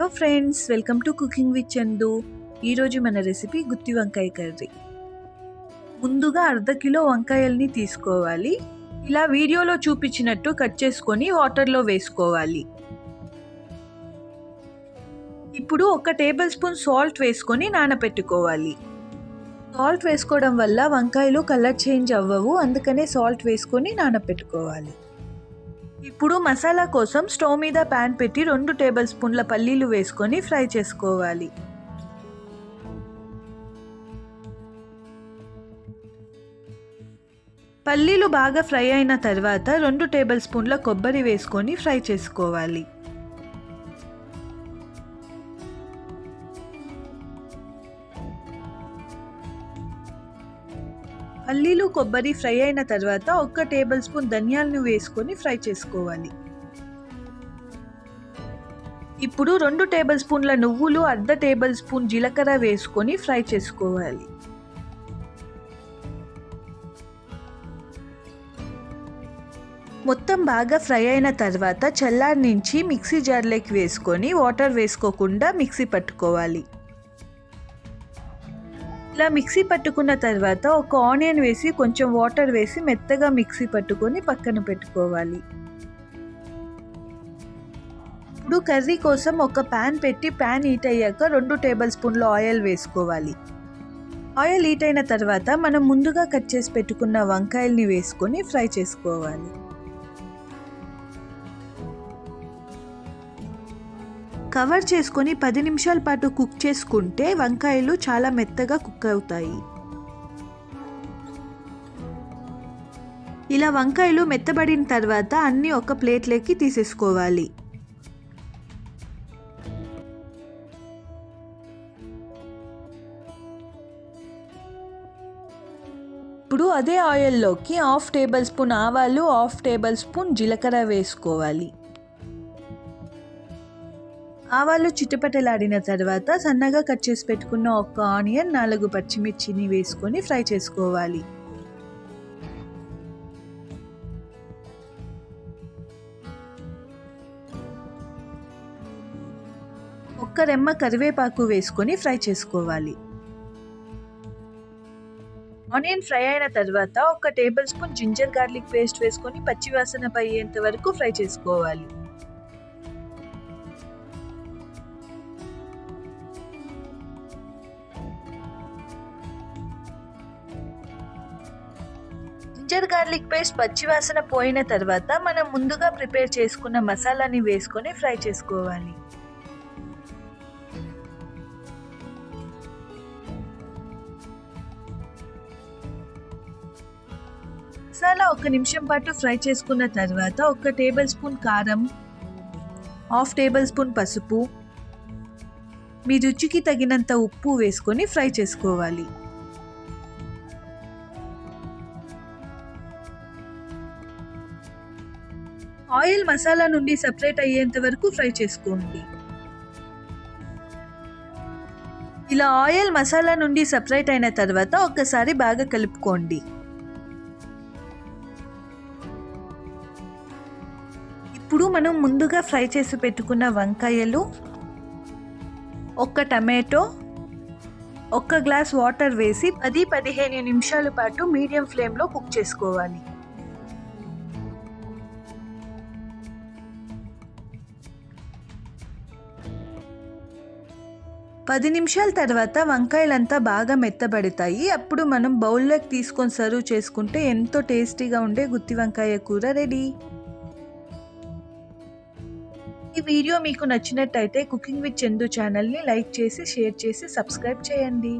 Hello friends welcome to cooking with Chandu. ఈరోజు మన recipe గుత్తి వంకాయ కర్రీ. ముందుగా అర్ధ కిలో వంకాయల్ని తీసుకోవాలి. ఇలా వీడియోలో చూపించినట్టు కట్ చేసుకొని వాటర్లో వేసుకోవాలి. ఇప్పుడు ఒక టేబుల్ స్పూన్ సాల్ట్ వేసుకొని నానబెట్టుకోవాలి సాల్ట్ వేసుకోవడం వల్ల వంకాయలు కలర్ చేంజ్ అవ్వవు అందుకనే సాల్ట్ వేసుకొని నానబెట్టుకోవాలి ఇప్పుడు మసాలా కోసం స్టవ్ మీద ప్యాన్ పెట్టి రెండు టేబుల్ స్పూన్ల పల్లీలు వేసుకొని ఫ్రై చేసుకోవాలి. పల్లీలు బాగా ఫ్రై అయిన తర్వాత రెండు టేబుల్ స్పూన్ల కొబ్బరి వేసుకొని ఫ్రై చేసుకోవాలి. పల్లీలు కొబ్బరి ఫ్రై అయిన తర్వాత ఒక్క టేబుల్ స్పూన్ ధనియాలను వేసుకొని ఫ్రై చేసుకోవాలి. ఇప్పుడు రెండు టేబుల్ స్పూన్ల నువ్వులు అర్ధ టేబుల్ స్పూన్ జీలకర్ర వేసుకొని ఫ్రై చేసుకోవాలి. మొత్తం బాగా ఫ్రై అయిన తర్వాత చల్లారి నుంచి మిక్సీ జార్లోకి వేసుకొని వాటర్ వేసుకోకుండా మిక్సీ పట్టుకోవాలి. ఇలా మిక్సీ పట్టుకున్న తర్వాత ఒక ఆనియన్ వేసి కొంచెం వాటర్ వేసి మెత్తగా మిక్సీ పట్టుకొని పక్కన పెట్టుకోవాలి. ఇప్పుడు కర్రీ కోసం ఒక ప్యాన్ పెట్టి ప్యాన్ హీట్ అయ్యాక రెండు టేబుల్ స్పూన్ల ఆయిల్ వేసుకోవాలి. ఆయిల్ హీట్ అయిన తర్వాత మనం ముందుగా కట్ చేసి పెట్టుకున్న వంకాయల్ని వేసుకొని ఫ్రై చేసుకోవాలి. కవర్ చేసుకొని పది నిమిషాల పాటు కుక్ చేసుకుంటే వంకాయలు చాలా మెత్తగా కుక్ అవుతాయి. ఇలా వంకాయలు మెత్తబడిన తర్వాత అన్నీ ఒక ప్లేట్లోకి తీసేసుకోవాలి. ఇప్పుడు అదే ఆయిల్లోకి హాఫ్ టేబుల్ స్పూన్ ఆవాలు హాఫ్ టేబుల్ స్పూన్ జీలకర్ర వేసుకోవాలి. ఆవాలు చిటపటలాడిన తర్వాత సన్నగా కట్ చేసి పెట్టుకున్న ఒక ఆనియన్ నాలుగు పచ్చిమిర్చిని వేసుకొని ఫ్రై చేసుకోవాలి. ఒక్క రెమ్మ కరివేపాకు వేసుకొని ఫ్రై చేసుకోవాలి. ఆనియన్ ఫ్రై అయిన తర్వాత ఒక table spoon ginger garlic paste వేసుకొని పచ్చివాసన పోయేంత వరకు ఫ్రై చేసుకోవాలి. జింజర్ గార్లిక్ పేస్ట్ పచ్చివాసన పోయిన తర్వాత మనం ముందుగా ప్రిపేర్ చేసుకున్న మసాలాని వేసుకొని ఫ్రై చేసుకోవాలి. మసాలా ఒక నిమిషం పాటు ఫ్రై చేసుకున్న తర్వాత ఒక టేబుల్ స్పూన్ కారం హాఫ్ టేబుల్ స్పూన్ పసుపు మీ రుచికి తగినంత ఉప్పు వేసుకొని ఫ్రై చేసుకోవాలి. ఆయిల్ మసాలా నుండి సపరేట్ అయ్యేంత వరకు ఫ్రై చేసుకోండి. ఇలా ఆయిల్ మసాలా నుండి సపరేట్ అయిన తర్వాత ఒక్కసారి బాగా కలుపుకోండి. ఇప్పుడు మనం ముందుగా ఫ్రై చేసి పెట్టుకున్న వంకాయలు ఒక్క టమాటో ఒక్క గ్లాస్ వాటర్ వేసి పది పదిహేను నిమిషాల పాటు మీడియం ఫ్లేమ్లో కుక్ చేసుకోవాలి. పది నిమిషాల తర్వాత వంకాయలంతా బాగా మెత్తబడతాయి. అప్పుడు మనం బౌల్లోకి తీసుకొని సర్వ్ చేసుకుంటే ఎంతో టేస్టీగా ఉండే గుత్తి వంకాయ కూర రెడీ. ఈ వీడియో మీకు నచ్చినట్టయితే కుకింగ్ విత్ చందు ఛానల్ని లైక్ చేసి షేర్ చేసి సబ్స్క్రైబ్ చేయండి.